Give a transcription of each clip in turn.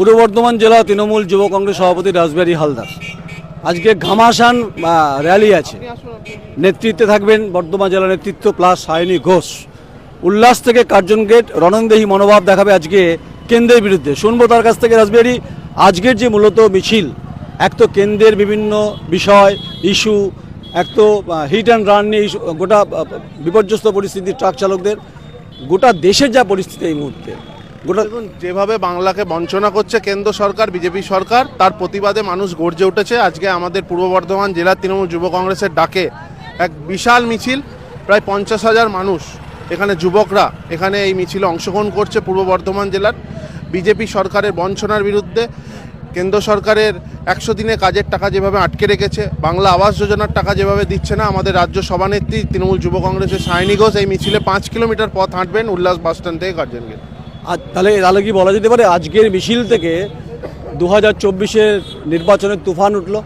পূর্ব বর্ধমান জেলা তৃণমূল যুব কংগ্রেস সভাপতি রাসবিহারী হালদার। আজকে ঘামাসান র্যালি আছে। নেতৃত্বে থাকবেন বর্ধমান জেলা নেতৃত্ব প্লাস সায়নী ঘোষ। উল্লাস থেকে কার্জন গেট, রণনদেহী মনোভাব দেখাবে আজকে কেন্দ্রের বিরুদ্ধে। শুনব তার কাছ থেকে রাসবিহারী, আজকের যে মূলত মিছিল, এক তো কেন্দ্রের বিভিন্ন বিষয়, ইস্যু, এক তো হিট অ্যান্ড রান নিয়ে গোটা বিপর্যস্ত পরিস্থিতি ট্রাক চালকদের, গোটা দেশের যা পরিস্থিতি এই মুহূর্তে। গোটা যেভাবে বাংলাকে বঞ্চনা করছে কেন্দ্র সরকার, বিজেপি সরকার, তার প্রতিবাদে মানুষ গর্জে উঠেছে। আজকে আমাদের পূর্ব বর্ধমান জেলার তৃণমূল যুব কংগ্রেসের ডাকে এক বিশাল মিছিল, প্রায় পঞ্চাশ হাজার মানুষ, এখানে যুবকরা এখানে এই মিছিলে অংশগ্রহণ করছে পূর্ব বর্ধমান জেলার বিজেপি সরকারের বঞ্চনার বিরুদ্ধে। কেন্দ্র সরকারের একশো দিনে কাজের টাকা যেভাবে আটকে রেখেছে, বাংলা আবাস যোজনার টাকা যেভাবে দিচ্ছে না, আমাদের রাজ্য সভানেত্রী তৃণমূল যুব কংগ্রেসের সায়নী ঘোষ এই মিছিলে পাঁচ কিলোমিটার পথ হাঁটবেন উল্লাস বাসস্ট্যান্ড থেকে কার্জন গেট আজ তাহলে তাহলে কি বলা যেতে পারে? আজকের মিছিল থেকে দু হাজার চব্বিশের নির্বাচনের তুফান উঠল।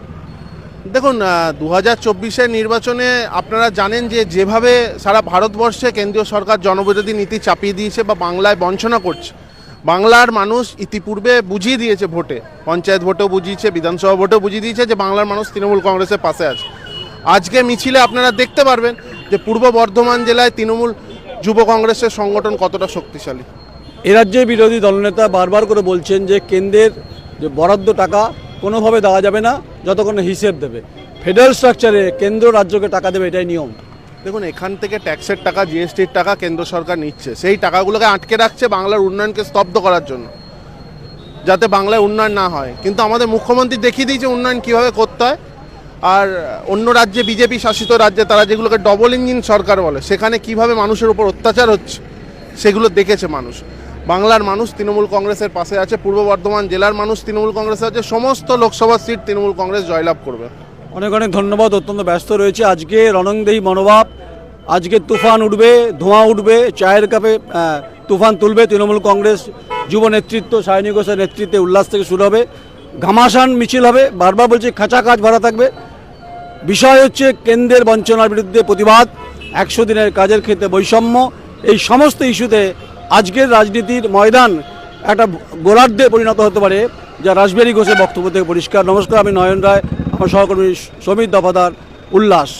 দেখুন দু হাজার চব্বিশের নির্বাচনে আপনারা জানেন যে যেভাবে সারা ভারতবর্ষে কেন্দ্রীয় সরকার জনবিরোধী নীতি চাপিয়ে দিয়েছে বা বাংলায় বঞ্চনা করছে, বাংলার মানুষ ইতিপূর্বে বুঝিয়ে দিয়েছে ভোটে, পঞ্চায়েত ভোটেও বুঝিয়েছে, বিধানসভা ভোটেও বুঝিয়ে দিয়েছে যে বাংলার মানুষ তৃণমূল কংগ্রেসের পাশে আছে। আজকে মিছিলে আপনারা দেখতে পারবেন যে পূর্ব বর্ধমান জেলায় তৃণমূল যুব কংগ্রেসের সংগঠন কতটা শক্তিশালী। এ রাজ্যের বিরোধী দলনেতা বারবার করে বলছেন যে কেন্দ্রের যে বরাদ্দ টাকা কোনোভাবে দেওয়া যাবে না, যতক্ষণ হিসেব দেবে। ফেডারেল স্ট্রাকচারে কেন্দ্র রাজ্যকে টাকা দেবে, এটাই নিয়ম। দেখুন, এখান থেকে ট্যাক্সের টাকা, জিএসটির টাকা কেন্দ্র সরকার নিচ্ছে। সেই টাকাগুলোকে আটকে রাখছে বাংলার উন্নয়নকে স্তব্ধ করার জন্য, যাতে বাংলায় উন্নয়ন না হয়। কিন্তু আমাদের মুখ্যমন্ত্রী দেখিয়ে দিয়েছে উন্নয়ন কীভাবে করতে হয়। আর অন্য রাজ্যে, বিজেপি শাসিত রাজ্যে, তারা যেগুলোকে ডবল ইঞ্জিন সরকার বলে, সেখানে কীভাবে মানুষের উপর অত্যাচার হচ্ছে, সেগুলো দেখেছে মানুষ। বাংলার মানুষ তৃণমূল কংগ্রেসের পাশে আছে, পূর্ব বর্ধমান জেলার মানুষ তৃণমূল কংগ্রেসে আছে, সমস্ত লোকসভা সিট তৃণমূল কংগ্রেস জয়লাভ করবে। অনেক অনেক ধন্যবাদ, অত্যন্ত ব্যস্ত রয়েছে আজকে রণংদেহী মনোভাব। আজকে তুফান উঠবে, ধোঁয়া উঠবে, চায়ের কাপে তুফান তুলবে তৃণমূল কংগ্রেস যুব নেতৃত্ব, সায়নী ঘোষের নেতৃত্বে উল্লাস থেকে শুরু হবে। ঘামাসান মিছিল হবে, বারবার বলছে খাঁচা কাজ ভরা থাকবে। বিষয় হচ্ছে কেন্দ্রের বঞ্চনার বিরুদ্ধে প্রতিবাদ, একশো দিনের কাজের ক্ষেত্রে বৈষম্য, এই সমস্ত ইস্যুতে আজকের রাজনীতির ময়দান একটা গোলার্ধে পরিণত হতে পারে, যা রাসবিহারী ঘোষের বক্তব্য থেকে পরিষ্কার। নমস্কার, আমি নয়ন রায়, আমার সহকর্মী সমীর দফাদার, উল্লাস।